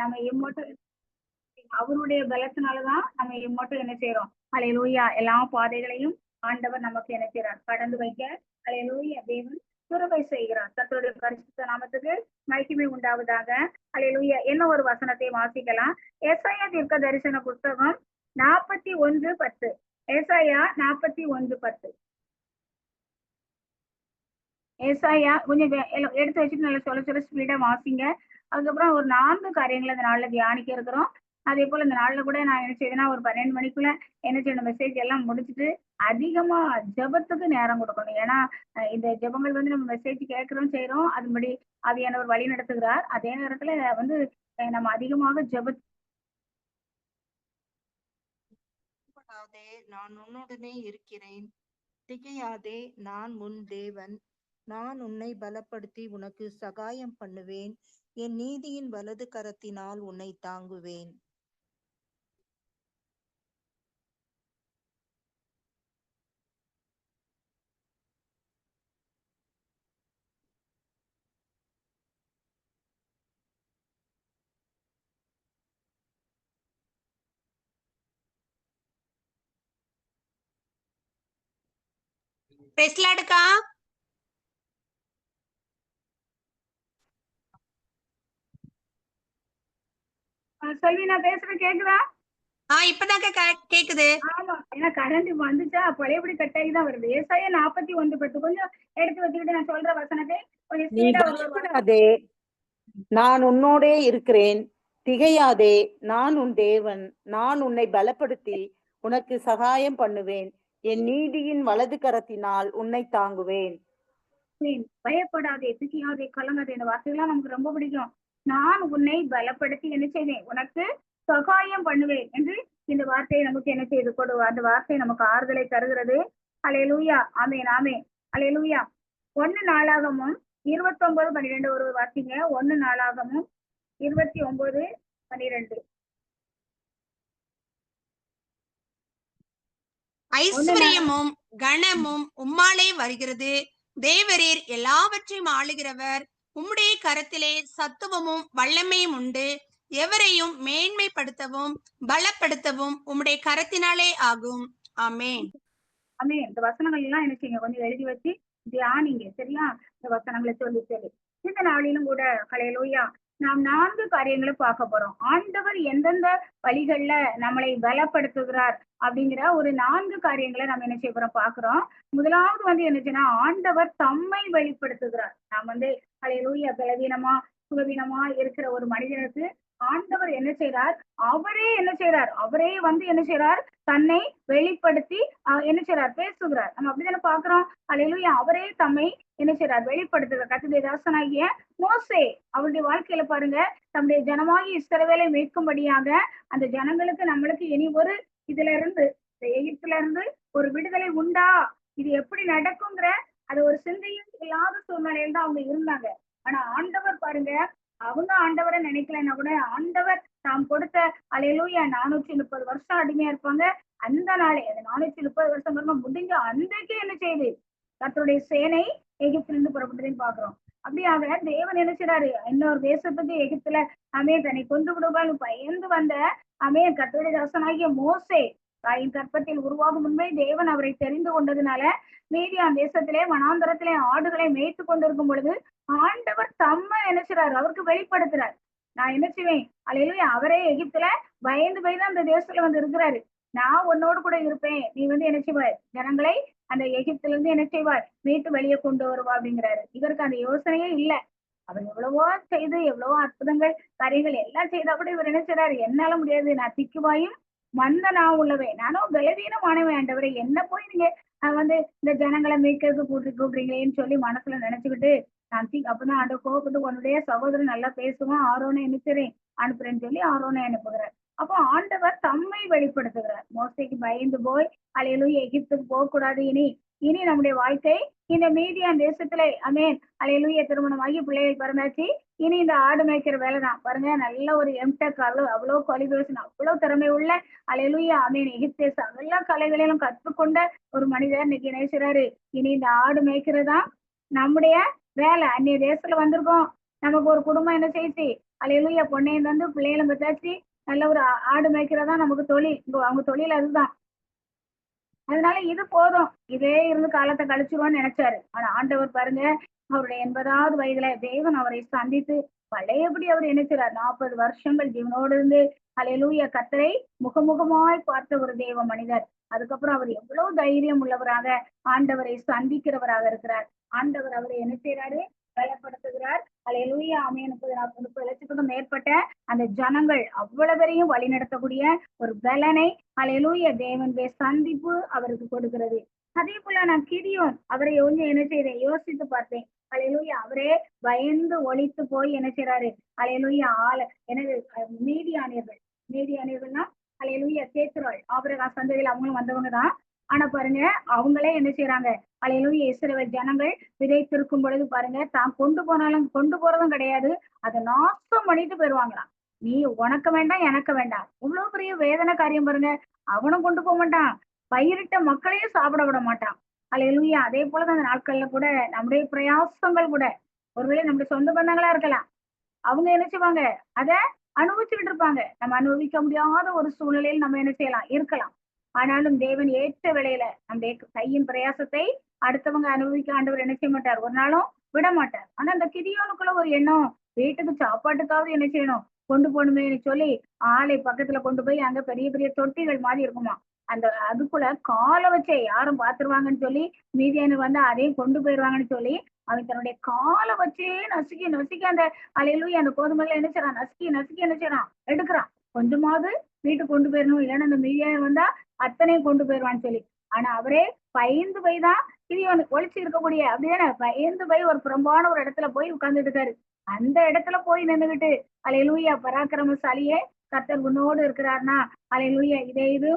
நம்ம இம்மட்டும் அவருடைய பலத்தினாலதான் நம்ம இம்மட்டும் என்ன செய்யறோம் அலையலூயா எல்லா பாதைகளையும் ஆண்டவர் நமக்கு என்ன செய்யறார் கடந்து வைக்க. அலையலூயா தேவன் துறவை செய்கிறார். கர்த்தருடைய பரிசுத்த நாமத்துக்கு மகிமை உண்டாவதாக. அலையலூயா என்ன ஒரு வசனத்தை வாசிக்கலாம்? எஸ்ஐயா தீர்க்க தரிசன புஸ்தகம் நாற்பத்தி ஒன்று பத்து. ஏசாயா நாற்பத்தி ஒன்று பத்து. ஏசாயா கொஞ்சம் எடுத்து வச்சுட்டு நல்லா சொல்ல சொல்ல ஸ்பீடா வாசிங்க. அதுக்கப்புறம் ஒரு நான்கு காரியங்களை இந்த நாள்ல தியானிக்க இருக்கிறோம். அதே போல இந்த நாள்ல கூட நான் என்ன செய்வேன்னா ஒரு பன்னெண்டு மணிக்குள்ள என்ன செய்யணும் மெசேஜ் எல்லாம் முடிச்சுட்டு அதிகமா ஜெபத்துக்கு நேரம் கொடுக்கணும். ஏன்னா இந்த ஜெபங்கள் வந்து நம்ம மெசேஜ் கேட்கிறோம் செய்யறோம் அதுபடி ஒரு வழி நடத்துகிறார். அதே நேரத்துல வந்து நம்ம அதிகமாக ஜப நான் உன்னுடனே இருக்கிறேன். திகையாதே நான் உன் தேவன். நான் உன்னை பலப்படுத்தி உனக்கு சகாயம் பண்ணுவேன். என் நீதியின் வலது கரத்தினால் உன்னை தாங்குவேன். பேசலாடுக்கா? செல்வி நான் பேசுறது கேக்குதா? ஆ இப்பதாக்கா கே- கேக்குது. ஆமா ஏன்னா கரண்ட் வந்துச்சா பழையபடி கட்டாகி தான் வருது. ஏசாயா நாற்பத்தி ஒன்று பத்து கொஞ்சம் எடுத்து வச்சுக்கிட்டு நான் சொல்ற வசனத்தை கொஞ்சம் நான் உன்னோடே இருக்கிறேன். திகையாதே நான் உன் தேவன். நான் உன்னை பலப்படுத்தி உனக்கு சகாயம் பண்ணுவேன். என் நீதியின் வலது கரத்தினால் உன்னை தாங்குவேன். பயப்படாதே திக்கியாதே கலங்காதே. இந்த வார்த்தைகள்லாம் நமக்கு ரொம்ப பிடிக்கும். நான் உன்னை பலப்படுத்தி என்ன செய்வேன்? உனக்கு சகாயம் பண்ணுவேன் என்று இந்த வார்த்தையை நமக்கு என்ன செய்து கொடு அந்த வார்த்தை நமக்கு ஆறுதலை தருகிறது. அலையலூயா ஆமேன் ஆமேன். அலையலூயா ஒன்னு நாளாகமும் இருபத்தி ஒன்பது பன்னிரெண்டு ஒரு வார்த்தைங்க. ஒன்னு நாளாகமும் இருபத்தி ஒன்பது பன்னிரெண்டு. ஐஸ்வர்யமும் கனமும் உம்மாலே வருகிறது. தேவரீர் எல்லாவற்றையும் ஆளுகிறவர். உம்முடைய கரத்திலே சத்துவமும் வல்லமையும் உண்டு. எவரையும் மேன்மைப்படுத்தவும் பலப்படுத்தவும் உம்முடைய கரத்தினாலே ஆகும். ஆமேன். ஆமே இந்த வசனங்கள் எல்லாம் எனக்கு இங்க கொஞ்சம் எழுதி வச்சு தியானிங்க. சரியா? இந்த வசனங்களை சொல்லி சொல்லி. இந்த நாளிலும் கூட கலையலூயா நாம் நான்கு காரியங்களை பார்க்க போறோம். ஆண்டவர் எந்தெந்த வழிகள்ல நம்மளை பலப்படுத்துகிறார் அப்படிங்கிற ஒரு நான்கு காரியங்களை நம்ம என்ன செய்ய போறோம் பாக்குறோம் முதலாவது வந்து என்னச்சுன்னா ஆண்டவர் தம்மை வெளிப்படுத்துகிறார். நாம் வந்து அலையலூய பலவீனமா சுகவீனமா இருக்கிற ஒரு மனிதனுக்கு ஆண்டவர் என்ன செய்யறார் அவரே என்ன செய்யறார் அவரே வந்து என்ன செய்யறார் தன்னை வெளிப்படுத்தி அஹ், என்ன செய்யறார் பேசுகிறார். நம்ம அப்படிதானே பாக்குறோம் அலையிலுயா அவரே தம்மை என்ன செய்யறார் வெளிப்படுத்துகிறார். கத்துடைய தாசனாகிய மோசே அவருடைய வாழ்க்கையில பாருங்க தம்முடைய ஜனமாகி இஸ்ரவேலை மீட்கும்படியாக அந்த ஜனங்களுக்கு நம்மளுக்கு இனி ஒரு இதுல இருந்து இந்த எகிப்துல இருந்து ஒரு விடுதலை உண்டா? இது எப்படி நடக்குங்கிற அது ஒரு சிந்தையும் இல்லாத சூழ்நிலையில தான் அவங்க இருந்தாங்க ஆனா ஆண்டவர் பாருங்க அவங்க ஆண்டவரை நினைக்கலன்னா கூட ஆண்டவர் தாம் கொடுத்த அலையிலூயா நானூற்றி முப்பது வருஷம் அடிமையா இருப்பாங்க. அந்த நாளே அந்த நானூத்தி முப்பது வருஷம் பாருங்க முடிஞ்ச அன்றைக்கு என்ன செய்யுது கத்தருடைய சேனை எகிப்திலிருந்து புறப்பட்டதையும் பாக்குறோம் அப்படியாக தேவன் என்ன செய்றாரு? இன்னொரு தேசத்துக்கு எகிப்துல அமே தன்னை கொண்டு விடுவாங்க பயந்து வந்த அமே கத்தருடைய தாசனாகிய மோசே தாயின் கற்பத்தில் உருவாகும் முன்பே தேவன் அவரை தெரிந்து கொண்டதுனால மீதியான் தேசத்திலே வனாந்தரத்திலே ஆடுகளை மேய்த்து கொண்டிருக்கும் பொழுது ஆண்டவர் தம்மை என்ன அவருக்கு வெளிப்படுத்துறார். நான் என்ன செய்வேன்? அலையில அவரே எகிப்துல பயந்து பயந்து அந்த தேசத்துல வந்து இருக்கிறாரு. நான் உன்னோடு கூட இருப்பேன். நீ வந்து என்ன செய்வாய்? ஜனங்களை அந்த எகிப்துல இருந்து என்ன செய்வாய்? மீட்டு வெளியே கொண்டு வருவா அப்படிங்கிறாரு. இவருக்கு அந்த யோசனையே இல்ல. அவர் எவ்வளவோ செய்து எவ்வளவோ அற்புதங்கள் காரியங்கள் எல்லாம் செய்தா கூட இவர் என்ன செய்றாரு? என்னால முடியாது. நான் திக்குவாயும் மந்த நான் உள்ளவன். நானும் பலவீனமானவன் ஆண்டவரை. என்ன போய் நீங்க வந்து இந்த ஜனங்களை மீட்கிறதுக்கு கூட்டு கூப்பிடுறீங்களேன்னு சொல்லி மனசுல நினைச்சுக்கிட்டு நான் திங்க் அப்பதான் ஆண்ட கோபப்பட்டு உன்னுடைய சகோதரன் நல்லா பேசுவான் ஆரோனை நினைச்சிறேன் அனுப்புறேன்னு சொல்லி ஆரோனை அனுப்புகிறார். அப்போ ஆண்டவர் தம்மை வெளிப்படுத்துகிறார். மோசைக்கு பயந்து போய் அலையிலும் எகிப்துக்கு போகக்கூடாது இனி. இனி நம்முடைய வாழ்க்கை இந்த மீதியான் தேசத்துல அமேன் அலையிலுய திருமணமாகி பிள்ளைகள் பிறந்தாச்சு இனி இந்த ஆடு மேய்க்கிற வேலை தான் பாருங்க நல்ல ஒரு எம்டெக் அவ்வளோ அவ்வளோ குவாலிஃபிகேஷன் அவ்வளவு திறமை உள்ள அலையிலுய அமீன் எகிப்தேச எல்லா கலைகளிலும் கற்றுக்கொண்ட ஒரு மனிதர் இன்னைக்கு நினைச்சுறாரு இனி இந்த ஆடு மேய்க்கிறதா நம்முடைய வேலை. அந்நிய தேசத்துல வந்திருக்கோம். நமக்கு ஒரு குடும்பம் என்ன செய்யுச்சு? அலையிலுயா பொண்ணையும் தந்து பிள்ளைகளும் பத்தாச்சு நல்ல ஒரு ஆடு மேய்க்கிறதா நமக்கு தொழில். அவங்க தொழில் அதுதான். அதனால இது போதும். இதே இருந்து காலத்தை கழிச்சிருவோம்னு நினைச்சாரு. ஆனா ஆண்டவர் பாருங்க அவருடைய எண்பதாவது வயதுல தேவன் அவரை சந்தித்து பழையபடி அவர் நினைச்சார் நாற்பது வருஷங்கள் ஜீவனோடு இருந்து அலையலூய கத்தரை முகமுகமாய் பார்த்த ஒரு தேவ மனிதர். அதுக்கப்புறம் அவர் எவ்வளவு தைரியம் உள்ளவராக ஆண்டவரை சந்திக்கிறவராக இருக்கிறார். ஆண்டவர் அவரை என்ன செய்யறாரு பலப்படுத்துகிறார் அலையலூயா அமைய முப்பது நாற்பது முப்பது லட்சத்துக்கும் மேற்பட்ட அந்த ஜனங்கள் அவ்வளவு பேரையும் வழிநடத்தக்கூடிய ஒரு பலனை அலையலூய தேவனுடைய சந்திப்பு அவருக்கு கொடுக்கிறது. அதே போல நான் கிரியோன் அவரை கொஞ்சம் என்ன செய்யறேன் யோசித்து பார்த்தேன். அலையலூயா அவரே பயந்து ஒழித்து போய் என்ன செய்யறாரு அலையலூயா ஆள எனது அஹ், மீதியானியர்கள் மீதியானியர்கள்னா அலையலூயா கேத்துறாள் ஆபரகா சந்ததியில் அவங்களும் வந்தவங்க தான். ஆனா பாருங்க அவங்களே என்ன செய்யறாங்க அலையிலும் இஸ்ரவேல் ஜனங்கள் விதைத்திருக்கும் பொழுது பாருங்க தான் கொண்டு போனாலும் கொண்டு போறதும் கிடையாது. அதை நாசம் பண்ணிட்டு போயிருவாங்களாம். நீ உனக்கு வேண்டாம் எனக்கு வேண்டாம். இவ்வளவு பெரிய வேதனை காரியம் பாருங்க. அவனும் கொண்டு போக மாட்டான். பயிரிட்ட மக்களையும் சாப்பிட விட மாட்டான். அலையலூயா அதே போலதான் அந்த நாட்கள்ல கூட நம்முடைய பிரயாசங்கள் கூட. ஒருவேளை நம்முடைய சொந்த பந்தங்களா இருக்கலாம். அவங்க என்ன செய்வாங்க? அத அனுபவிச்சுக்கிட்டு இருப்பாங்க. நம்ம அனுபவிக்க முடியாத ஒரு சூழ்நிலையில் நம்ம என்ன செய்யலாம்? இருக்கலாம். ஆனாலும் தேவன் ஏற்ற விலையில அந்த கையின் பிரயாசத்தை அடுத்தவங்க அனுபவிக்க ஆண்டவர் என்ன செய்ய மாட்டார்? ஒரு நாளும் விட மாட்டார். ஆனா அந்த கிரியோனுக்குள்ள ஒரு எண்ணம் வீட்டுக்கு சாப்பாட்டுக்காவது என்ன செய்யணும்? கொண்டு போகணுமேன்னு சொல்லி ஆலை பக்கத்துல கொண்டு போய் அங்க பெரிய பெரிய தொட்டிகள் மாதிரி இருக்குமா? அந்த அதுக்குள்ள காலை வச்சே யாரும் பாத்துருவாங்கன்னு சொல்லி மீதியான வந்து அதையும் கொண்டு போயிருவாங்கன்னு சொல்லி அவன் தன்னுடைய காலை வச்சே நசுக்கி நசுக்கி அந்த அலையிலும் அந்த கோதுமையில என்ன செய்யறான்? நசுக்கி நசுக்கி என்ன செய்யறான்? எடுக்கிறான். கொஞ்சமாவது வீட்டுக்கு கொண்டு போயிடணும். இல்லைன்னா அந்த மீதியான வந்தா அத்தனையும் கொண்டு போயிருவான்னு சொல்லி. ஆனா அவரே பயந்து போய் தான் இது அவனுக்கு ஒழிச்சு இருக்கக்கூடிய அப்படிதானே? பயந்து போய் ஒரு புறம்பான ஒரு இடத்துல போய் உட்கார்ந்துட்டு இருக்காரு. அந்த இடத்துல போய் நின்றுகிட்டு அலை லூயா பராக்கிரமசாலியே கர்த்தர் உன்னோடு இருக்கிறார்னா அலையிலூயா இதே இது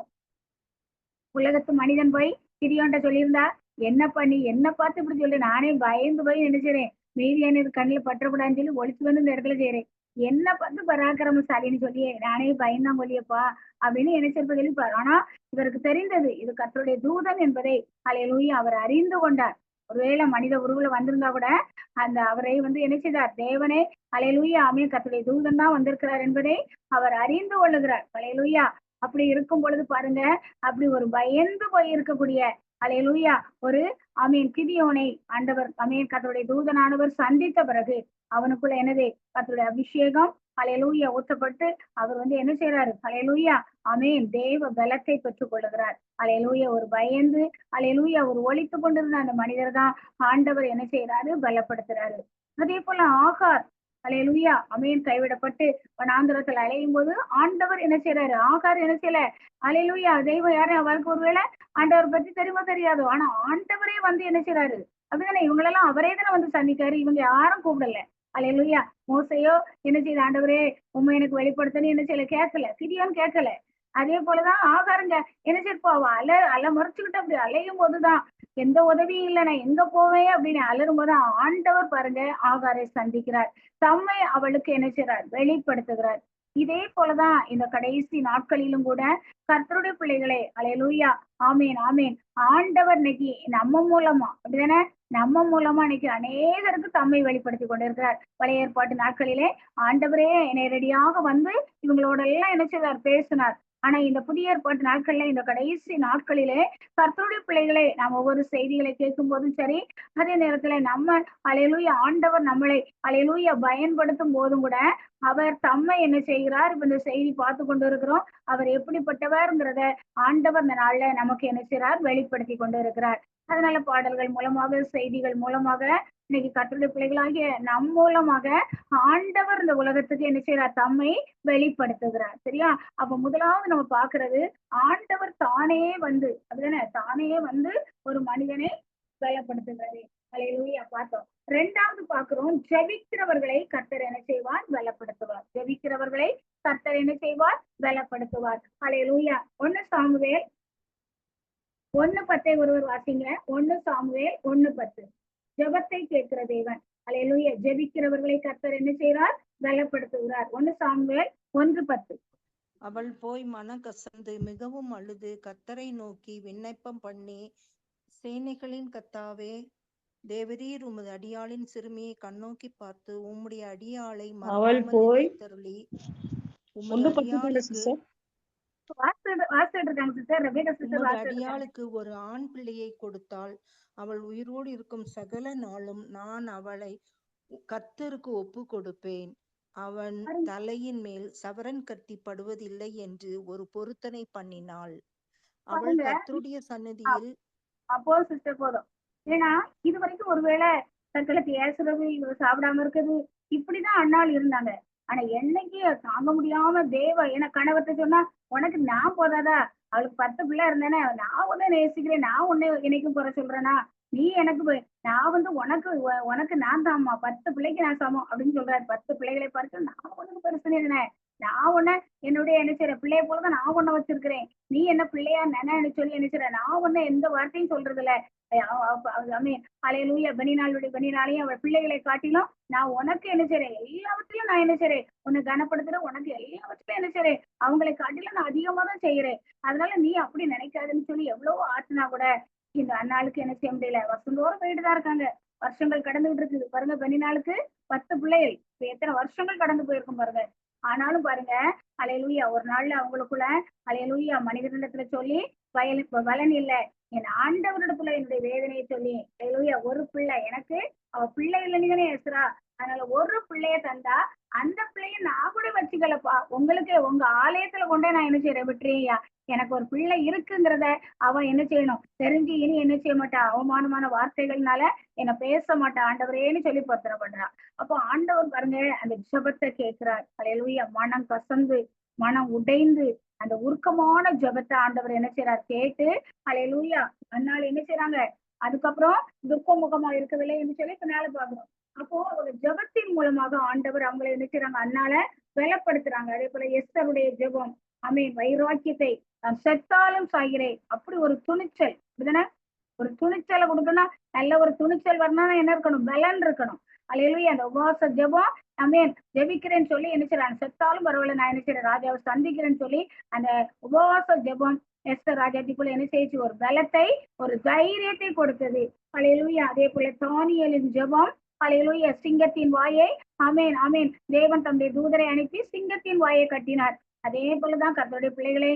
உலகத்து மனிதன் போய் கிரியோன்ட்ட சொல்லியிருந்தா என்ன பண்ணி என்ன பார்த்து இப்படி சொல்லி? நானே பயந்து போய் நினைச்சிறேன் மீதியான கண்ணில் பற்றக்கூடாதுன்னு சொல்லி ஒழிச்சு வந்து இந்த இடத்துல செய்யறேன். என்ன பார்த்து பராக்கிரமசாலின்னு சொல்லி நானே பயந்தான் கொல்லியப்பா அப்படின்னு நினைச்சிருப்ப சொல்லிப்பாரு ஆனா இவருக்கு தெரிந்தது இது கற்றுடைய தூதன் என்பதை அலையலூயா அவர் அறிந்து கொண்டார். ஒருவேளை மனித உருவுல வந்திருந்தா கூட அந்த அவரை வந்து இணைச்சிட்டார் தேவனே அலையலூயா ஆமே கத்துடைய தூதன் தான் வந்திருக்கிறார் என்பதை அவர் அறிந்து கொள்ளுகிறார். அலையலூயா அப்படி இருக்கும் பொழுது பாருங்க அப்படி ஒரு பயந்து போய் இருக்கக்கூடிய அலையலூயா ஒரு அமீன் கிதியோனை ஆண்டவர் அமீன் கத்தருடைய தூதனானவர் சந்தித்த பிறகு அவனுக்குள்ள என்னது? கத்தருடைய அபிஷேகம். அலையலூயா ஊற்றப்பட்டு அவர் வந்து என்ன செய்யறாரு அலையலூயா அமேன் தேவ பலத்தை பெற்றுக் கொள்ளுகிறார் அலையலூயா ஒரு பயந்து அலையலூயா ஒரு ஒழித்து கொண்டிருந்த அந்த மனிதர் தான் ஆண்டவர் என்ன செய்யறாரு பலப்படுத்துறாரு. அதே போல ஆகார் அலையலூயா அமையன் கைவிடப்பட்டு வனாந்திரத்துல அலையும் போது ஆண்டவர் என்ன செய்யறாரு ஆகார் என்ன செய்யல? அலையலூயா தெய்வம் யாரும் அவருக்கு ஒருவேளை ஆண்டவர் பத்தி தெரியுமா தெரியாதோ. ஆனா ஆண்டவரே வந்து என்ன செய்யறாரு அப்படிதானே இவங்களெல்லாம் அவரே தானே வந்து சந்திக்காரு. இவங்க யாரும் கூப்பிடல. அலையலூயா மோசையோ என்ன செய்யுது ஆண்டவரே உண்மை எனக்கு வெளிப்படுத்தணும். என்ன செய்யல? கேட்கல. கிரியோன்னு கேட்கல. அதே போலதான் ஆகாரங்க. என்ன செய்ப்பா அவ அல அல முறைச்சுக்கிட்டு அப்படி அலையும் போதுதான். எந்த உதவியும் இல்லை. நான் எங்க போவேன் அப்படின்னு அலரும் போது ஆண்டவர் பாருங்க ஆகாரை சந்திக்கிறார். தம்மை அவளுக்கு என்ன செய்றார்? வெளிப்படுத்துகிறார். இதே போலதான் இந்த கடைசி நாட்களிலும் கூட கர்த்தருடைய பிள்ளைகளே அலையலூயா ஆமேன் ஆமேன். ஆண்டவர் இன்னைக்கு நம்ம மூலமா அப்படிதானே? நம்ம மூலமா இன்னைக்கு அநேகருக்கு தம்மை வெளிப்படுத்தி கொண்டிருக்கிறார். பழைய ஏற்பாட்டு நாட்களிலே ஆண்டவரே நேரடியாக வந்து இவங்களோட எல்லாம் என்ன செய்தார்? பேசினார். ஆனா இந்த புதிய ஏற்பாட்டு நாட்கள்ல இந்த கடைசி நாட்களிலே கர்த்தருடைய பிள்ளைகளே நாம் ஒவ்வொரு செய்திகளை கேட்கும் போதும் சரி அதே நேரத்துல நம்ம அலையலூய ஆண்டவர் நம்மளை அலையலூய பயன்படுத்தும் போதும் கூட அவர் தம்மை என்ன செய்கிறார்? இப்ப இந்த செய்தி பார்த்து கொண்டு இருக்கிறோம் அவர் எப்படிப்பட்டவர்ங்கிறத ஆண்டவர் இந்த நாள்ல நமக்கு என்ன செய்கிறார் வெளிப்படுத்தி கொண்டு இருக்கிறார் அதனால பாடல்கள் மூலமாக செய்திகள் மூலமாக இன்னைக்கு கட்டுரை பிள்ளைகளாகிய நம் மூலமாக ஆண்டவர் இந்த உலகத்துக்கு என்ன செய்யறார் தம்மை வெளிப்படுத்துகிறார். சரியா? அப்ப முதலாவது நம்ம பாக்குறது ஆண்டவர் தானே வந்து அப்படிதானே? தானே வந்து ஒரு மனிதனை பலப்படுத்துகிறாரு. அலையிலூயா பார்த்தோம். ரெண்டாவது பாக்குறோம் ஜெபிக்கிறவர்களை கர்த்தர் என்ன செய்வார்? பலப்படுத்துவார். ஜெபிக்கிறவர்களை கர்த்தர் என்ன செய்வார்? பலப்படுத்துவார். அலையிலூயா ஒன்னு சாமுவேல் ஒன்னு பத்தை ஒருவர் வாசிங்க. ஒன்னு சாமுவேல் ஒன்னு பத்து. ஜெபத்தை கேட்கிற தேவன். அலையிலூயா ஜெபிக்கிறவர்களை கர்த்தர் என்ன செய்கிறார் பலப்படுத்துகிறார். ஒண்ணு சாமுவேல் ஒன்று பத்து. அவள் போய் மனம் கசந்து மிகவும் அழுது கர்த்தரை நோக்கி விண்ணப்பம் பண்ணி சேனைகளின் கர்த்தாவே தேவரீர் உமது அடியாளின் சிறுமியை கண்ணோக்கி பார்த்து உம்முடைய அடியாளை அவள் போய் நினைத்தருளி உமது அடியாளுக்கு ஒரு ஆண் பிள்ளையை கொடுத்தால் அவள் உயிரோடு இருக்கும் சகல நாளும் நான் அவளை கர்த்தருக்கு ஒப்பு கொடுப்பேன். அவன். தலையின் மேல் சவரன் கத்தி படுவதில்லை என்று ஒரு பொருத்தனை பண்ணினாள். அவள் பாருங்க. கர்த்தருடைய சன்னதியில் அப்போ சிஸ்டர் போதும். ஏன்னா இது வரைக்கும் ஒருவேளை தங்களுக்கு ஏசுறது இவ சாப்பிடாம இருக்குது. இப்படிதான் அண்ணாள் இருந்தாங்க. ஆனா என்னைக்கு தாங்க முடியாம தேவ ஏன்னா கணவர்கிட்ட சொன்னா உனக்கு நான் போதாதா? அவளுக்கு பத்து பிள்ளை இருந்தேனே நான் உன்னை நேசிக்கிறேன் நான் உன்னை என்னைக்கும் குறை சொல்றேனா? நீ எனக்கு நான் வந்து உனக்கு உனக்கு நான் தாம்மா பத்து பிள்ளைக்கு நான் சமம் அப்படின்னு சொல்றாரு. பத்து பிள்ளைகளை பார்த்து நான் உனக்கு பிரச்சனை என்ன நான் ஒன்ன என்னுடைய என்ன செய்யற பிள்ளைய போலதான் நான் ஒண்ண வச்சிருக்கிறேன். நீ என்ன பிள்ளையா நினைன்னு சொல்லி என்ன செய்யற நான் ஒண்ணு எந்த வார்த்தையும் சொல்றது இல்ல அமீன் அலையலூயா பனி பனினாலையும் அவள் பிள்ளைகளை காட்டிலும் நான் உனக்கு என்ன செய்றேன் எல்லாவற்றிலும் நான் என்ன செய்றேன் உன்னை கனப்படுத்துறேன் உனக்கு எல்லாவற்றிலும் என்ன செய்றேன் அவங்களை காட்டிலும் நான் அதிகமா தான் செய்யறேன். அதனால நீ அப்படி நினைக்காதுன்னு சொல்லி எவ்வளவோ ஆத்துனா கூட இந்த அண்ணாளுக்கு என்ன செய்ய முடியல. வருஷந்தோறும் போயிட்டு தான் இருக்காங்க. வருஷங்கள் கடந்துகிட்டு இருக்குது. பாருங்க பனினாளுக்கு பத்து பிள்ளைகள். இப்ப எத்தனை வருஷங்கள் கடந்து போயிருக்கும் பாருங்க. ஆனாலும் பாருங்க அலையலூயா ஒரு நாள்ல அவங்களுக்குள்ள அலையலூயா மனிதனிடத்துல சொல்லி வயல் இப்ப பலன் இல்லை. என் ஆண்ட என்னுடைய வேதனையை சொல்லி அலையலூயா ஒரு பிள்ளை எனக்கு அவ பிள்ளை இல்லைன்னு எசுரா அதனால ஒரு பிள்ளைய தந்தா அந்த பிள்ளைய நான் கூட வச்சுக்கலப்பா உங்களுக்கு உங்க ஆலயத்துல கொண்டே நான் என்ன செய்யறேன் விட்டுறியா எனக்கு ஒரு பிள்ளை இருக்குங்கிறத அவ என்ன செய்யணும்? தெரிஞ்சு இனி என்ன செய்ய மாட்டா? அவமானமான வார்த்தைகள்னால என்ன பேச மாட்டா? ஆண்டவரேன்னு சொல்லி பத்திரம் பண்றான் அப்போ ஆண்டவர் பாருங்க அந்த ஜெபத்தை கேட்கிறார். அலையலூயா மனம் கசந்து மனம் உடைந்து அந்த உருக்கமான ஜெபத்தை ஆண்டவர் என்ன செய்யறார் கேட்டு அலையலுயா அதனால என்ன செய்யறாங்க அதுக்கப்புறம் துக்கமுகமா இருக்கவில்லை என்று சொல்லி இப்ப மேல பாக்குறோம் அப்போ ஒரு ஜெபத்தின் மூலமாக ஆண்டவர் அவங்களை என்ன செய்யறாங்க அந்நாள பலப்படுத்துறாங்க அதே போல எஸ்தருடைய ஜெபம் அமீன் வைராக்கியத்தை நான் செத்தாலும் சாகிறேன். அப்படி ஒரு துணிச்சல். அப்படிதானே? ஒரு துணிச்சலை கொடுக்கணும்னா நல்ல ஒரு துணிச்சல் வரணும்னா என்ன இருக்கணும்? பலன் இருக்கணும். அலையிலேயே அந்த உபவாச ஜெபம் அமீன் ஜெபிக்கிறேன்னு சொல்லி என்ன செய்யறாங்க செத்தாலும் பரவாயில்ல நான் என்ன செய்யறேன்? ராஜாவை சந்திக்கிறேன்னு சொல்லி அந்த உபவாச ஜெபம் எஸ்தர் ராஜாத்திக்குள்ள என்ன செய்யுச்சு? ஒரு பலத்தை ஒரு தைரியத்தை கொடுத்தது. அலையிலூயா அதே போல தானியலின் ஜெபம் அலையிலூயா சிங்கத்தின் வாயை அமேன் அமேன் தேவன் தம்முடைய தூதரை அனுப்பி சிங்கத்தின் வாயை கட்டினார். அதே போலதான் கர்த்தருடைய பிள்ளைகளே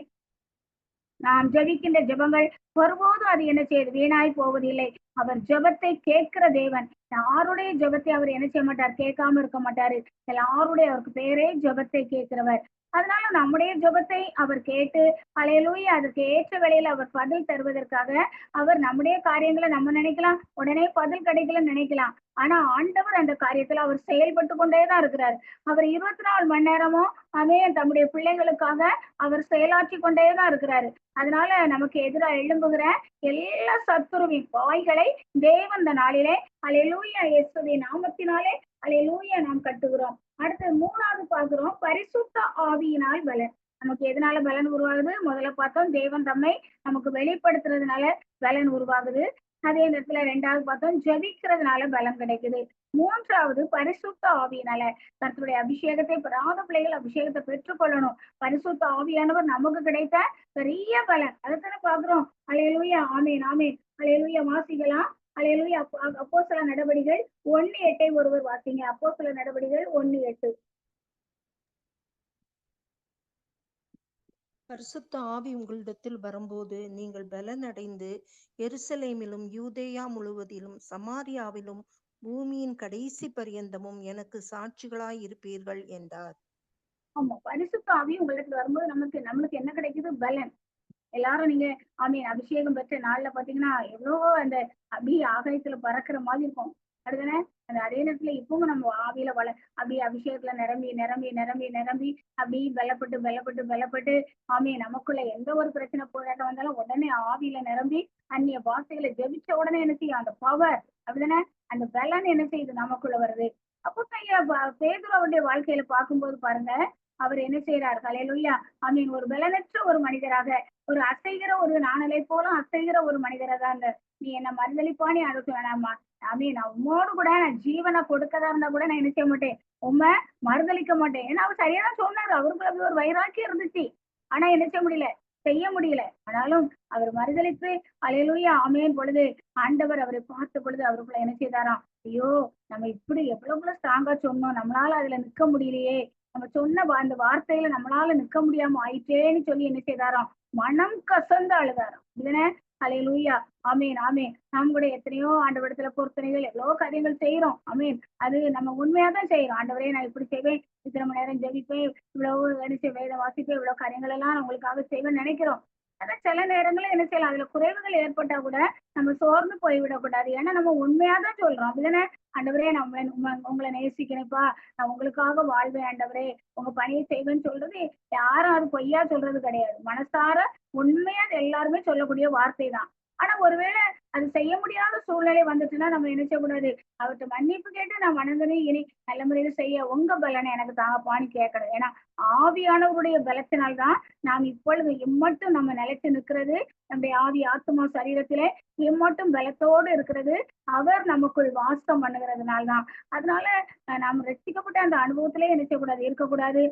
நாம் ஜெபிக்கின்ற ஜெபங்கள் ஒருபோதும் அது என்ன செய்யுது? வீணாய் போவதில்லை. அவர் ஜெபத்தை கேட்கிற தேவன். யாருடைய ஜெபத்தை அவர் என்ன செய்ய மாட்டார்? கேட்காம இருக்க மாட்டாரு. எல்லாருடைய அவருக்கு பேரே ஜெபத்தை கேட்கிறவர். அதனால நம்முடைய ஜெபத்தை அவர் கேட்டு அலையலூய் அதற்கு ஏற்ற வேலையில அவர் பதில் தருவதற்காக அவர் நம்முடைய காரியங்களை நம்ம நினைக்கலாம். உடனே பதில் கிடைக்கலன்னு நினைக்கலாம். ஆனா ஆண்டவர் அந்த காரியத்துல அவர் செயல்பட்டு கொண்டே தான் இருக்கிறார். அவர் இருபத்தி நாலு மணி நேரமும் அதே தம்முடைய பிள்ளைகளுக்காக அவர் செயலாற்றி கொண்டேதான் இருக்கிறாரு. அதனால நமக்கு எதிராக எழும்புகிற எல்லா சத்துருவின் வாய்களை தேவன் இந்த நாளிலே அலையலூயா இயேசுவின் நாமத்தினாலே அலையலூயா நாம் கட்டுகிறோம். அடுத்து மூணாவது பார்க்கிறோம் பரிசுத்த ஆவியினால் பலன். நமக்கு எதனால பலன் உருவாகுது? முதல்ல பார்த்தோம் தேவன் தம்மை நமக்கு வெளிப்படுத்துறதுனால பலன் உருவாகுது. அதே நேரத்துல ரெண்டாவது பார்த்தோம் ஜெபிக்கிறதுனால பலம் கிடைக்குது. மூன்றாவது பரிசுத்த ஆவியினால கர்த்தருடைய அபிஷேகத்தை பெறாத பிள்ளைகள் அபிஷேகத்தை பெற்றுக்கொள்ளணும் பரிசுத்த ஆவியானவர் நமக்கு கிடைத்த பெரிய பலன். அதைத்தானே பாக்குறோம் அலையலூயா ஆமேன் ஆமேன். அலையலூயா வாசிக்கலாம். அலையலூயா அப்போ சில நடவடிகள் ஒன்னு எட்டை ஒருவர் வாசிங்க. அப்போ சில நடவடிகள் ஒன்னு எட்டு. பரிசுத்த ஆவி உங்களிடத்தில் வரும்போது நீங்கள் பலனடைந்து எருசலேமிலும் யூதேயா முழுவதிலும் சமாரியாவிலும் பூமியின் கடைசி பரியந்தமும் எனக்கு சாட்சிகளாய் இருப்பீர்கள் என்றார். ஆமா பரிசுத்த ஆவி உங்களுக்கு வரும்போது நமக்கு நம்மளுக்கு என்ன கிடைக்குது? பலன். எல்லாரும் நீங்க ஆமீன் அபிஷேகம் பெற்ற நாள்ல பாத்தீங்கன்னா எவ்வளவோ அந்த அப்படியே ஆகாயத்துல பறக்கிற மாதிரி இருக்கும். அதுதானே? அந்த அதே நேரத்துல இப்பவும் நம்ம ஆவியில வள அப்படி அபிஷேகத்துல நிரம்பி நிரம்பி நிரம்பி நிரம்பி அப்படி வெள்ளப்பட்டு வெள்ளப்பட்டு வெள்ளப்பட்டு ஆமையை நமக்குள்ள எந்த ஒரு பிரச்சனை போராட்டம் வந்தாலும் உடனே ஆவியில நிரம்பி அந்நிய வார்த்தைகளை ஜெபிச்ச உடனே என்ன செய்யும்? அந்த பவர் அப்படிதானே? அந்த பலன் என்ன செய்யுது? நமக்குள்ள வருது. அப்போ கையா பேதுரு அவருடைய வாழ்க்கையில பார்க்கும்போது பாருங்க அவர் என்ன செய்யறார் கலையிலுயா ஐ ஒரு பலனற்ற ஒரு மனிதராக ஒரு அசைகிற ஒரு நாணலை போல அசைகிற ஒரு மனிதராக அந்த நீ என்ன மறுதளிப்பானே அடுத்து வேணாமா ஐ நான் உம்மோடு கூட நான் ஜீவனை கொடுக்கதா இருந்தா கூட நான் என்ன செய்ய மாட்டேன்? உண்மை மறுதளிக்க மாட்டேன். ஏன்னா அவர் சரியா தான் சொன்னாரு. அவருக்குள்ள அப்படி ஒரு வைராக்கியம் இருந்துச்சு. ஆனா என்ன செய்ய முடியல? செய்ய முடியல. ஆனாலும் அவர் மறுதளித்து அலையிலுயா ஆமேன். பொழுது ஆண்டவர் அவரை பார்த்த பொழுது அவருக்குள்ள என்ன செய்தாராம்? ஐயோ நம்ம இப்படி எவ்வளவு ஸ்ட்ராங்கா சொன்னோம். நம்மளால அதுல நிக்க முடியலையே. நம்ம சொன்ன அந்த வார்த்தையில நம்மளால நிக்க முடியாம ஆயிட்டேன்னு சொல்லி என்ன செய்தாராம்? மனம் கசந்து அழுதாராம். இதுதானே லூயா ஆமீன் ஆமீன். நாம் கூட எத்தனையோ ஆண்டவடத்துல பொருத்தனைகள் எவ்வளோ காரியங்கள் செய்யறோம் ஆமீன். அது நம்ம உண்மையா தான் செய்யறோம் ஆண்டவரே நான் இப்படி செய்வேன். இத்தனை மணி நேரம் ஜெபிப்பேன். இவ்வளவு நினைச்ச வேத வாசிப்பேன். இவ்வளவு காரியங்கள் எல்லாம் நான் உங்களுக்காக செய்வேன் நினைக்கிறோம். ஆனா சில நேரங்களில் என்ன செய்யலாம்? அதுல குறைவுகள் ஏற்பட்டா கூட நம்ம சோர்ந்து போய்விடக்கூடாது ஏன்னா நம்ம உண்மையா தான் சொல்றோம். அப்படிதானே? ஆண்டவரே நான் உங்களை- உங்க- நேசிக்கிறேன்ப்பா. நான் உங்களுக்காக வாழ்வேன் ஆண்டவரே. உங்க பணியை செய்வேன்னு சொல்றது யாரும் அது பொய்யா சொல்றது கிடையாது. மனசார உண்மையா எல்லாருமே சொல்லக்கூடிய வார்த்தை தான் ஆனா ஒருவேளை அது செய்ய முடியாத சூழ்நிலை வந்துச்சுன்னா நம்ம நினைச்ச கூடாது அவர்கிட்ட மன்னிப்பு கேட்டு நான் மனதனை இனி நல்ல முறையில செய்ய உங்க பலனை எனக்கு தாங்கப்பான்னு கேட்கணும். ஏன்னா ஆவியானவருடைய பலத்தினால்தான் நாம் இப்பொழுது இம்மட்டும் நம்ம நிலைத்து நிற்கிறது. நம்முடைய ஆவி ஆத்மா சரீரத்திலே இம்மட்டும் பலத்தோடு இருக்கிறது. அவர் நமக்குள் வாசம் பண்ணுகிறதுனால்தான். அதனால நாம் ரசிக்கப்பட்ட அந்த அனுபவத்திலே என்ன கூடாது இருக்கக்கூடாது.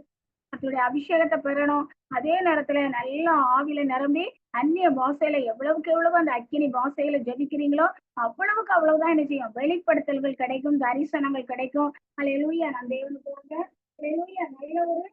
அவருடைய அபிஷேகத்தை பெறணும். அதே நேரத்துல நல்ல ஆவில நிரம்பி அந்நிய பாசையில எவ்வளவுக்கு எவ்வளவு அந்த அக்கினி பாசையில ஜெபிக்கிறீங்களோ அவ்வளவுக்கு அவ்வளவுதான் என்ன செய்யும்? வெளிப்படுத்தல்கள் கிடைக்கும் தரிசனங்கள் கிடைக்கும். அலையிலூயா நான் தேவனுக்கு அலையிலூயா நல்ல ஒரு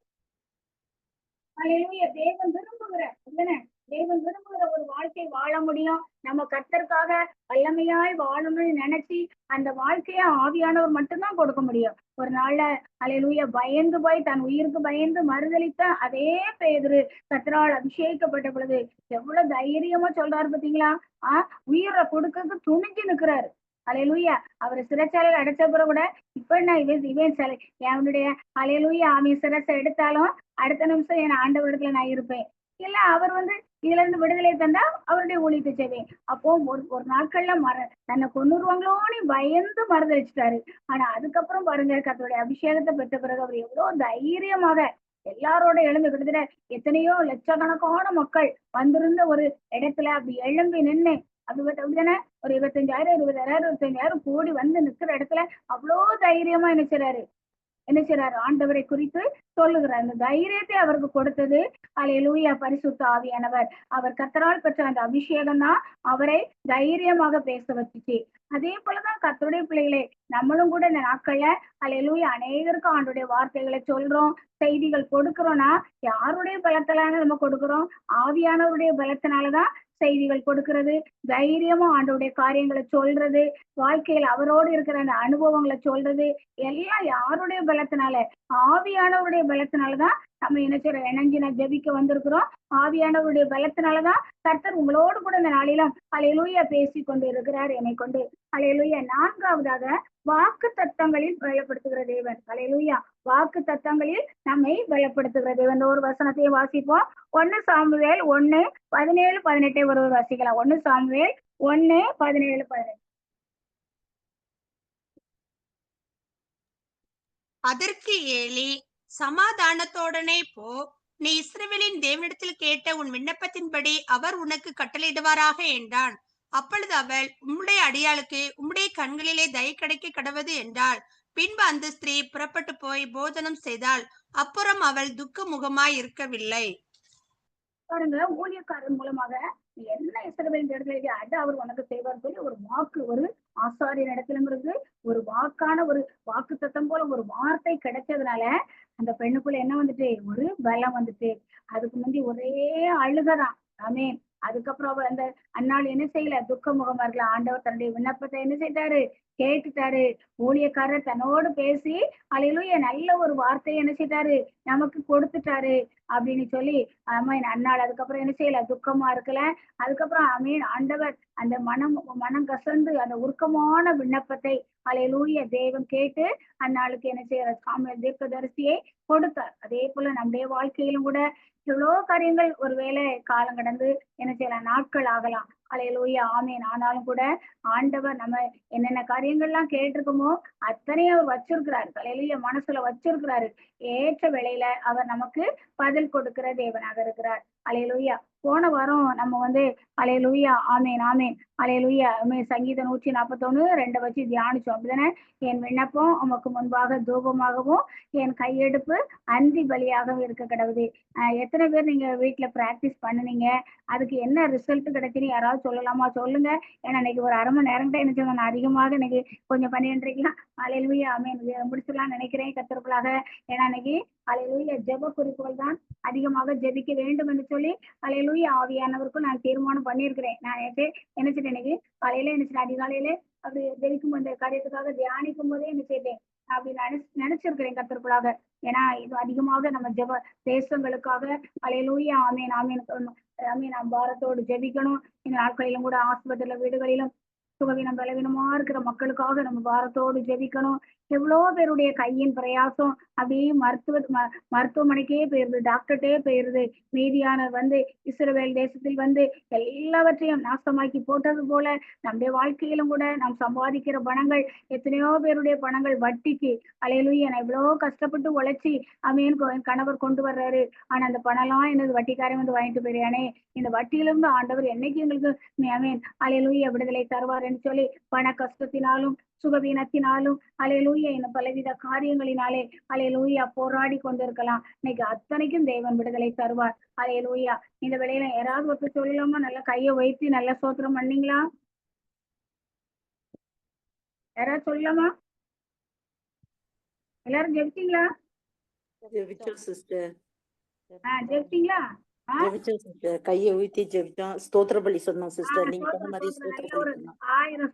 அலையிலூயா தேவன் விரும்புகிற தேவன் விரும்புகிற ஒரு வாழ்க்கை வாழ முடியும். நம்ம கர்த்தருக்காக வல்லமையாய் வாழணும்னு நினைச்சு அந்த வாழ்க்கைய ஆவியானவர் மட்டும்தான் கொடுக்க முடியும். ஒரு நாள்ல அலையிலூயா பயந்து போய் தன் உயிருக்கு பயந்து மறுதளித்த அதே பேதுரு கர்த்தரால் அபிஷேகிக்கப்பட்ட பொழுது எவ்வளவு தைரியமா சொல்றாரு பாத்தீங்களா? ஆஹ் உயிரை கொடுக்கறதுக்கு துணிஞ்சு நிக்கிறாரு. அலையலூயா அவரை சிறைச்சாலையில் அடைச்ச பிறகு கூட இப்ப நான் இவன் இவன் சிலை அவனுடைய அலையலூயா அவன் சிரசை எடுத்தாலும் அடுத்த நிமிஷம் என் ஆண்டவரிடத்துல நான் இருப்பேன். இல்ல அவர் வந்து இதுல இருந்து விடுதலை தந்தா அவருடைய ஊழியத்தை செய்வேன். அப்போ ஒரு ஒரு நாட்கள்ல மற தன்னை கொண்டுருவாங்களோன்னு பயந்து மறுதளிச்சிட்டாரு ஆனா அதுக்கப்புறம் பாருங்க கத்தருடைய அபிஷேகத்தை பெற்ற பிறகு அவர் எவ்வளவு தைரியமாக எல்லாரோட எழுந்து கிட்டத்தட்ட எத்தனையோ லட்சக்கணக்கான மக்கள் வந்திருந்த ஒரு இடத்துல அப்படி எழும்பி நின்னு அது அப்படிதானே? ஒரு இருபத்தஞ்சாயிரம் இருபதாயிரம் இருபத்தஞ்சாயிரம் கோடி வந்து நிக்கிற இடத்துல அவ்வளோ தைரியமா என்ன செய்றாரு? என்ன செய்யறாரு ஆண்டவரை குறித்து சொல்லுகிறார். அந்த தைரியத்தை அவருக்கு கொடுத்தது அலையலூயா பரிசுத்த ஆவியானவர். அவர் கத்தரால் பெற்ற அந்த அபிஷேகம் தான் அவரை தைரியமாக பேச வச்சுச்சு. அதே போலதான் கத்தருடைய பிள்ளைகளே நம்மளும் கூட இந்த நாட்கள்ல அலையலூயா அநேகருக்கு ஆண்டுடைய வார்த்தைகளை சொல்றோம் செய்திகள் கொடுக்கிறோம்னா யாருடைய பலத்திலான நம்ம கொடுக்கிறோம்? ஆவியானவருடைய பலத்தினாலதான் செய்திகள் கொடுக்கிறது. தைரியமா ஆண்டோடைய காரியங்களை சொல்றது. வாழ்க்கையில் அவரோடு இருக்கிற அந்த அனுபவங்களை சொல்றது. எல்லாம் யாருடைய பலத்தினால? ஆவியானவருடைய பலத்தினாலதான் நம்ம என்ன செய்யறோம் இணைஞ்சு நான் ஜெபிக்க வந்திருக்கிறோம். ஆவியானவருடைய பலத்தினாலதான் கர்த்தர் உங்களோடு கூட இந்த நாளிலும் அலையலூயா பேசி கொண்டு இருக்கிறார். என்னை கொண்டு. அலையலூயா நான்காவதாக வாக்கு தத்தங்களில் பலப்படுத்துகிற தேவன். அலையலூயா வாக்கு தத்தங்களில் நம்மை பலப்படுத்துகிற தேவன். இந்த ஒரு வசனத்தையும் வாசிப்போம். ஒன்னு சாமுவேல் ஒன்னு பதினேழு பதினெட்டை ஒருவர் வாசிக்கலாம். ஒன்னு சாமுவேல் ஒன்னு பதினேழு பதினெட்டு. அதற்கு ஏலி சமாதானத்தோடனே போ. நீ இஸ்ரவேலின் தேவனிடத்தில் கேட்ட உன் விண்ணப்பத்தின்படி அவர் உனக்கு கட்டளையிடுவாராக என்றான். அப்பொழுது அவள் உம்முடைய அடியாளுக்கு உம்முடைய கண்களிலே தயை கிடைக்க கடவது என்றாள். பின்பு அந்த ஸ்திரீ புறப்பட்டு போய் போஜனம் செய்தாள். அப்புறம் அவள் துக்க முகமாய் இருக்கவில்லை. பாருங்க ஊழியக்காரர் மூலமாக என்ன இஸ்ரவேலின் இடத்துல அது அவர் உனக்கு செய்வார் சொல்லி ஒரு வாக்கு ஒரு ஆசாரியர் இடத்திலும் ஒரு வாக்கான ஒரு வாக்கு தத்தம் போல ஒரு வார்த்தை கிடைச்சதுனால அந்த பெண்ணுக்குள்ள என்ன வந்துட்டு? ஒரு பலம் வந்துட்டு. அதுக்கு முந்தி ஒரே அழுகதான். ஆமே அதுக்கப்புறம் அந்த அன்னால் என்ன செய்யல? துக்க முகமா இருக்கல ஆண்டவர் தன்னுடைய விண்ணப்பத்தை என்ன செய்தாரு? கேட்டுட்டாரு. ஊழியக்காரர் தன்னோடு பேசி அலையிலும் நல்ல ஒரு வார்த்தையை என்ன செய்தாரு? நமக்கு கொடுத்துட்டாரு. அப்படின்னு சொல்லி ஆமீன் அண்ணாள் அதுக்கப்புறம் என்ன செய்யல? துக்கமா இருக்கல. அதுக்கப்புறம் அமீன் ஆண்டவர் அந்த மனம் மனம் கசந்து அந்த உருக்கமான விண்ணப்பத்தை அலையிலூய தெய்வம் கேட்டு அந்நாளுக்கு என்ன செய்யற? சாமியல் தீர்க்கதரிசியை கொடுத்தார். அதே போல நம்முடைய வாழ்க்கையிலும் கூட எவ்வளோ காரியங்கள் ஒருவேளை காலம் கடந்து என்ன செய்யலாம் நாட்கள் ஆகலாம். அலையலூயா ஆமேன். ஆனாலும் கூட ஆண்டவர் நம்ம என்னென்ன காரியங்கள்லாம் கேட்டிருக்கோமோ அத்தனையும் அவர் வச்சிருக்கிறாரு. அலையலூயா மனசுல வச்சிருக்கிறாரு. ஏற்ற வேளையில அவர் நமக்கு பதில் கொடுக்கிற தேவனாக இருக்கிறார். அலையலூயா. போன வாரம் நம்ம வந்து அலையலுயா ஆமேன் ஆமேன் அலையலூயா ஆமென். சங்கீதம் நூற்றி நாற்பத்தொன்னு ரெண்டை வச்சு தியானிச்சோம். அப்படிதானே? என் விண்ணப்பம் உமக்கு முன்பாக தூபமாகவும் என் கையெடுப்பு அந்தி பலியாகவும் இருக்க கிடவுது எத்தனை பேர் நீங்க வீட்டுல பிராக்டிஸ் பண்ணுனீங்க? அதுக்கு என்ன ரிசல்ட் கிடைச்சுன்னு யாராவது சொல்லலாமா? சொல்லுங்க. ஏன்னா இன்னைக்கு ஒரு அரை மணி நேரம் என்ன நான் அதிகமாக இன்னைக்கு கொஞ்சம் பண்ணிட்டுருக்கலாம் அலையலூயா ஆமேன். முடிச்சிடலாம் நினைக்கிறேன் கத்திரப்பலாக ஏன்னா இன்னைக்கு அலையலூயா ஜெப குறிப்புகள் தான் அதிகமாக ஜெபிக்க வேண்டும் என்று சொல்லி அலையலூயா ஆவியானவருக்கும் நான் தீர்மானம் பண்ணியிருக்கிறேன். நான் நேற்று நினைச்சிட்டேன் இன்னைக்கு காலையில நினைச்சிட்டேன் அதிகாலையில அப்படி ஜெயிக்கும் அந்த காரியத்துக்காக தியானிக்கும் போதே என்ன அப்படி நினைச்சு நினைச்சிருக்கிறேன் கத்திரப்பலாக ஏன்னா இது அதிகமாக நம்ம ஜெப தேசங்களுக்காக அலையலூயா ஆமேன் ஆமேன் சொல்லணும். ஆமேன் நாம் பாரத்தோடு ஜெபிக்கணும். இந்த நாட்களிலும் கூட ஆஸ்பத்திரியில வீடுகளிலும் சுகவீனம் பலவீனமா இருக்கிற மக்களுக்காக நம்ம பாரத்தோடு ஜெபிக்கணும். எவ்வளோ பேருடைய கையின் பிரயாசம். அப்படியே மருத்துவ ம- மருத்துவமனைக்கே போயிருது டாக்டர்கிட்டே போயிருது. மீதியான வந்து இஸ்ரவேல் தேசத்தில் வந்து எல்லாவற்றையும் நாசமாக்கி போட்டது போல நம்முடைய வாழ்க்கையிலும் கூட நாம் சம்பாதிக்கிற பணங்கள் எத்தனையோ பேருடைய பணங்கள் வட்டிக்கு. அலையிலும் நான் எவ்வளோ கஷ்டப்பட்டு உழைச்சி அமீன் என் கணவர் கொண்டு வர்றாரு. ஆனா அந்த பணம்லாம் எனது வட்டிக்காரன் வந்து வாங்கிட்டு போயிருயானே இந்த வட்டியிலிருந்து ஆண்டவர் என்னைக்கு எங்களுக்கு அமீன் அலையிலும் விடுதலை தருவாருன்னு சொல்லி பண கஷ்டத்தினாலும் சுகவீனத்தினாலும் அலையலூயா என்ன பலவித காரியங்களினாலே அலையலூயா போராடி கொண்டிருக்கலாம். இன்னைக்கு அத்தனைக்கும் தேவன் விடுதலை தருவார். அலையலூயா இந்த வேளையில யாராவது ஒருத்தர் சொல்லலாமா நல்லா கையை வைத்து நல்லா சோத்திரம் பண்ணீங்களா? யாராவது சொல்லலாமா எல்லாரும் ஜெபிச்சீங்களா? ஜெபிச்சீங்களா? கையை ஊத்தி ஜெபிச்சோம். ஸ்தோத்திர பலி சொன்னோம் ஆ, சிஸ்டர் நீங்க ஸ்தோத்திரம், சொன்ன மாதிரி ஸ்தோத்திரம். ஸ்தோத்திர நல்ல ஒரு பலி சொன்னோம் ஆயிரம்